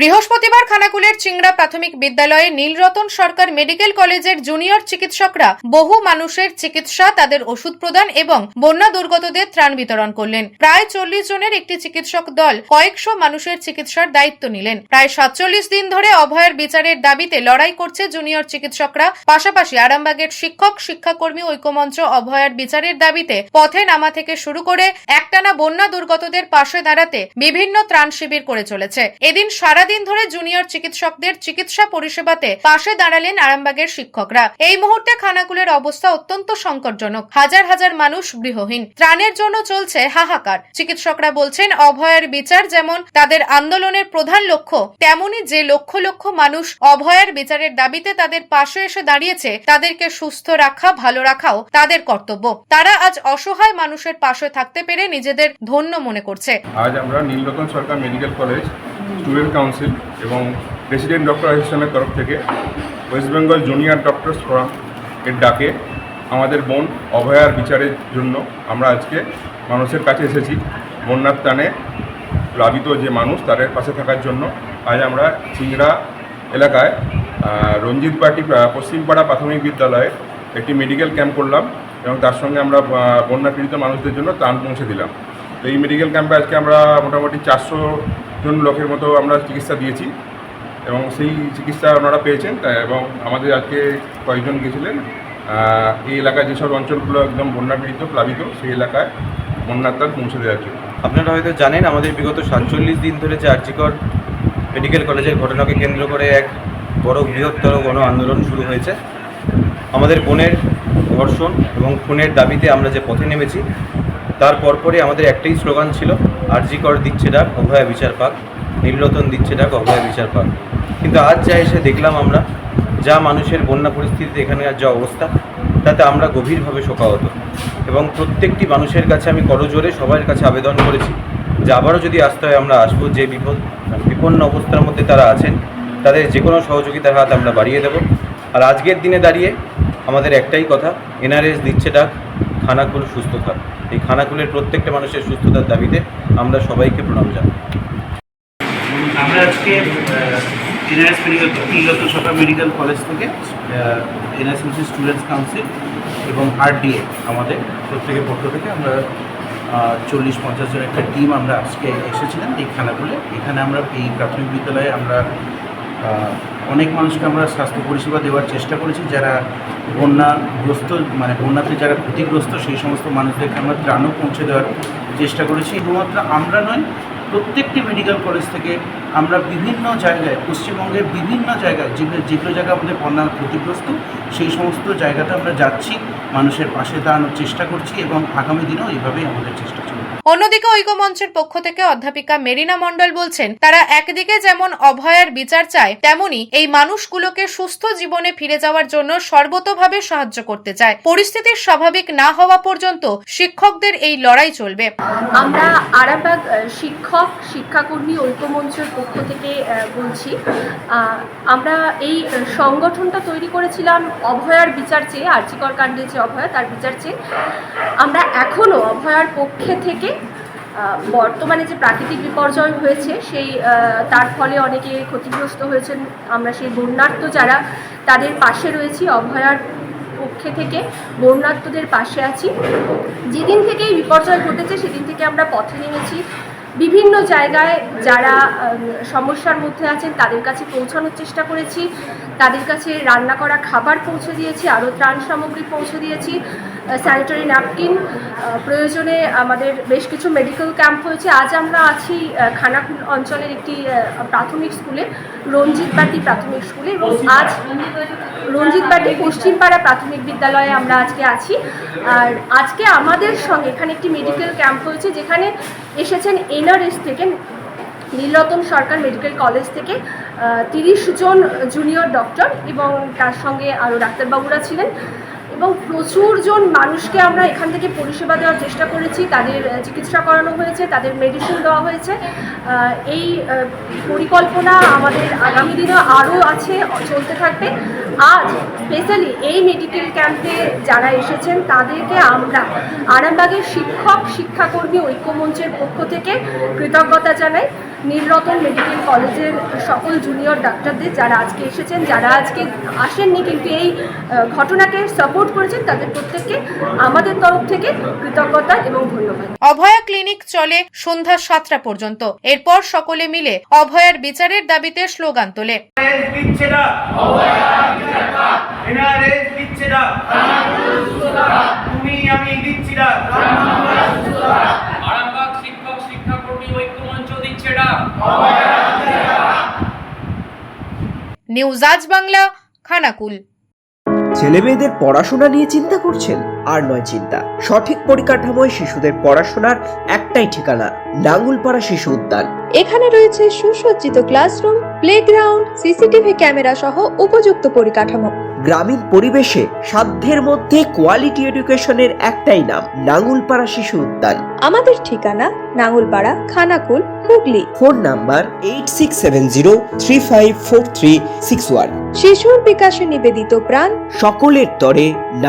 বৃহস্পতিবার খানাকুলের চিংড়া প্রাথমিক বিদ্যালয়ে নীলরতন সরকার মেডিকেল কলেজের জুনিয়র চিকিৎসকরা বহু মানুষের চিকিৎসা, তাদের ওষুধ প্রদান এবং বন্যা দুর্গতদের ত্রাণ বিতরণ করলেন। প্রায় চল্লিশ জনের একটি চিকিৎসক দল কয়েকশো মানুষের চিকিৎসার দায়িত্ব নিলেন। প্রায় সাতচল্লিশ দিন ধরে অভয়ের বিচারের দাবিতে লড়াই করছে জুনিয়র চিকিৎসকরা। পাশাপাশি আরামবাগের শিক্ষক, শিক্ষাকর্মী, ঐক্যমঞ্চ অভয়ার বিচারের দাবিতে পথে নামা থেকে শুরু করে একটানা বন্যা দুর্গতদের পাশে দাঁড়াতে বিভিন্ন ত্রাণ শিবির করে চলেছে। এদিন সারাদিন ধরে জুনিয়র চিকিৎসকদের চিকিৎসা পরিষেবাতে পাশে দাঁড়ালেন আরামবাগের শিক্ষকরা। এই মুহূর্তে খানাকুলের অবস্থা অত্যন্ত সংকটজনক। হাজার হাজার মানুষ গৃহহীন। ত্রাণের জন্য চলছে হাহাকার। চিকিৎসকরা বলছেন, অভয়ের বিচার যেমন তাদের আন্দোলনের প্রধান লক্ষ্য, তেমনি যে লক্ষ লক্ষ মানুষ অভয়ের বিচারের দাবিতে তাদের পাশে এসে দাঁড়িয়েছে, তাদেরকে সুস্থ রাখা, ভালো রাখাও তাদের কর্তব্য। তারা আজ অসহায় মানুষের পাশে থাকতে পেরে নিজেদের ধন্য মনে করছে। আজ আমরা Nilratan Sarkar medical college student council এবং প্রেসিডেন্ট ডক্টর অ্যাসোসিয়েশনের তরফ থেকে West Bengal junior doctors forum এর ডাকে আমাদের বোন অভয়ার বিচারের জন্য আমরা আজকে মানুষের কাছে এসেছি। বন্যার টানে প্লাবিত যে মানুষ তাদের পাশে থাকার জন্য আজ আমরা চিংড়া এলাকায় রঞ্জিত পার্টি পশ্চিমপাড়া প্রাথমিক বিদ্যালয়ে একটি মেডিকেল ক্যাম্প করলাম এবং তার সঙ্গে আমরা বন্যা পীড়িত মানুষদের জন্য ত্রাণ পৌঁছে দিলাম। এই মেডিকেল ক্যাম্পে আজকে আমরা মোটামুটি চারশো জন লোকের মতো আমরা চিকিৎসা দিয়েছি এবং সেই চিকিৎসা ওনারা পেয়েছেন এবং আমাদের আজকে কয়েকজন গেছিলেন। এই এলাকায় যেসব অঞ্চলগুলো একদম বন্যা পীড়িত প্লাবিত, সেই এলাকায় বন্যার ত্রাণ পৌঁছে দেওয়ার জন্য। আপনারা হয়তো জানেন, আমাদের বিগত সাতচল্লিশ দিন ধরে যে আর্জিকর মেডিকেল কলেজের ঘটনাকে কেন্দ্র করে এক বড় বৃহত্তর গণ আন্দোলন শুরু হয়েছে। আমাদের বোনের ধর্ষণ এবং খুনের দাবিতে আমরা যে পথে নেমেছি তার পরপরই আমাদের একটাই স্লোগান ছিল, আরজি কর দিচ্ছে ডাক, অভয়া বিচার পাক। নীলরতন দিচ্ছে ডাক, অভয়া বিচার পাক। কিন্তু আজ যা এসে দেখলাম আমরা, যা মানুষের বন্যা পরিস্থিতিতে এখানে আর যা অবস্থা, তাতে আমরা গভীরভাবে শোকাহত। এবং প্রত্যেকটি মানুষের কাছে আমি করজোরে সবার কাছে আবেদন করেছি যে আবারও যদি আসতে হয় আমরা আসব যে বিপদ বিপন্ন অবস্থার মধ্যে তারা আছেন, তাদের যে কোনো সহযোগিতার হাত আমরা বাড়িয়ে দেব। আর আজকের দিনে দাঁড়িয়ে আমাদের একটাই কথা, এনআরএস দিচ্ছে ডাক খানাকুল সুস্থ থাক এই খানাকুলের প্রত্যেকটা মানুষের সুস্থতার দাবিতে আমরা সবাইকে প্রণাম জানাই। আমরা আজকে NRS medical Nilratan Sarkar medical college থেকে এনআরএসএমসি স্টুডেন্টস কাউন্সিল এবং আরডিএ আমাদের প্রত্যেকের পক্ষ থেকে আমরা চল্লিশ পঞ্চাশ জন একটা টিম আমরা আজকে এসেছিলাম এই খানাগুলো এখানে আমরা এই প্রাথমিক বিদ্যালয়ে আমরা অনেক মানুষকে আমরা স্বাস্থ্য পরিষেবা দেওয়ার চেষ্টা করেছি, যারা বন্যাগ্রস্ত মানে বন্যাতে যারা ক্ষতিগ্রস্ত, সেই সমস্ত মানুষদেরকে আমরা ত্রাণও পৌঁছে দেওয়ার চেষ্টা করেছি। শুধুমাত্র আমরা নয়, প্রত্যেকটি মেডিকেল কলেজ থেকে আমরা বিভিন্ন জায়গায়, পশ্চিমবঙ্গের বিভিন্ন জায়গায়, যেগুলো যেগুলো জায়গা আমাদের বন্যা ক্ষতিগ্রস্ত, সেই সমস্ত জায়গাতে আমরা যাচ্ছি, মানুষের পাশে দাঁড়ানোর চেষ্টা করছি এবং আগামী দিনেও এইভাবেই আমাদের চেষ্টা অন্যদিকে ঐক্যমঞ্চের পক্ষ থেকে অধ্যাপিকা মেরিনা মণ্ডল বলছেন, তারা একদিকে যেমন অভয়ার বিচার চায়, তেমনি এই মানুষগুলোকে সুস্থ জীবনে ফিরে যাওয়ার জন্য সর্বতোভাবে সাহায্য করতে চায়। পরিস্থিতির স্বাভাবিক না হওয়া পর্যন্ত শিক্ষকদের এই লড়াই চলবে। আমরা আরামবাগ শিক্ষক, শিক্ষাকর্মী ঐক্যমঞ্চের পক্ষ থেকে বলছি আমরা এই সংগঠনটা তৈরি করেছিলাম অভয়ার বিচার চেয়ে আর্যিকর কাণ্ডে যে অভয়া, তার বিচার চেয়ে। আমরা এখনও অভয়ার পক্ষে থেকে বর্তমানে যে প্রাকৃতিক বিপর্যয় হয়েছে, সেই তার ফলে অনেকে ক্ষতিগ্রস্ত হয়েছেন। আমরা সেই বন্যার্থ যারা, তাদের পাশে রয়েছি, অভয়ার পক্ষে থেকে বন্যার্থদের পাশে আছি। যেদিন থেকে এই বিপর্যয় ঘটেছে, সেদিন থেকে আমরা পথে নেমেছি। বিভিন্ন জায়গায় যারা সমস্যার মধ্যে আছেন, তাদের কাছে পৌঁছানোর চেষ্টা করেছি। তাদের কাছে রান্না করা খাবার পৌঁছে দিয়েছি, আরও ত্রাণ সামগ্রী পৌঁছে দিয়েছি। স্যানিটারি ন্যাপকিন প্রয়োজনে আমাদের বেশ কিছু মেডিকেল ক্যাম্প হয়েছে। আজ আমরা আছি খানাকুল অঞ্চলের একটি প্রাথমিক স্কুলে, রঞ্জিত বাটি প্রাথমিক স্কুলে এবং আজ রঞ্জিত বাটি পশ্চিমপাড়া প্রাথমিক বিদ্যালয়ে আমরা আজকে আছি। আর আজকে আমাদের সঙ্গে এখানে একটি মেডিকেল ক্যাম্প হয়েছে, যেখানে এসেছেন এনআরএস থেকে, নীলরতন সরকার মেডিকেল কলেজ থেকে তিরিশ জন জুনিয়র ডক্টর এবং তার সঙ্গে আরও ডাক্তারবাবুরা ছিলেন। এবং প্রচুর জন মানুষকে আমরা এখান থেকে পরিষেবা দেওয়ার চেষ্টা করেছি। তাদের চিকিৎসা করানো হয়েছে, তাদের মেডিসিন দেওয়া হয়েছে। এই পরিকল্পনা আমাদের আগামী দিনে আরও আছে, চলতে থাকবে। আজ স্পেশালি এই মেডিকেল ক্যাম্পে যারা এসেছেন, তাদেরকে আমরা আরামবাগের শিক্ষক, শিক্ষাকর্মী ঐক্যমঞ্চের পক্ষ থেকে কৃতজ্ঞতা জানাই। নীলরতন মেডিকেল কলেজের সকল জুনিয়র ডাক্তারদের যারা আজকে এসেছেন, যারা আজকে আসেননি, কিন্তু এই ঘটনাকে সাপোর্ট করেছেন তাদের প্রত্যেককে আমাদের তরফ থেকে কৃতজ্ঞতা এবং ধন্যবাদ। অভয়া ক্লিনিক চলে সন্ধ্যা সাতটা পর্যন্ত। এরপর সকলে মিলে অভয়ার বিচারের দাবিতে স্লোগান তোলে। এনআরএস দিচ্ছে না। এনআরএস দিচ্ছে না। তুমি আমি দিচ্ছি না। শিক্ষক শিক্ষাকর্মী ঐক্যমঞ্চ দিচ্ছে না। নিউজ আজ বাংলা খানাকুল। ছেলে মেয়েদের পড়াশোনা নিয়ে চিন্তা করছেন? আর নয় চিন্তা। সঠিক পরিকাঠামোয় শিশুদের পড়াশোনার একটাই ঠিকানা নাঙ্গুলপাড়া শিশু উদ্যান। এখানে রয়েছে সুসজ্জিত ক্লাসরুম প্লেগ্রাউন্ড সিসিটিভি ক্যামেরা সহ উপযুক্ত পরিকাঠামো। গ্রামীণ পরিবেশে সাধ্যের মধ্যে কোয়ালিটি এডুকেশনের একটাই নাম নাঙ্গুলপাড়া শিশু উদ্যান। আমাদের ঠিকানা Nangalpara Khanakul Hooghly. Phone number eight six seven zero three five four three six one শিশুর বিকাশে নিবেদিত প্রাণ সকলের তরে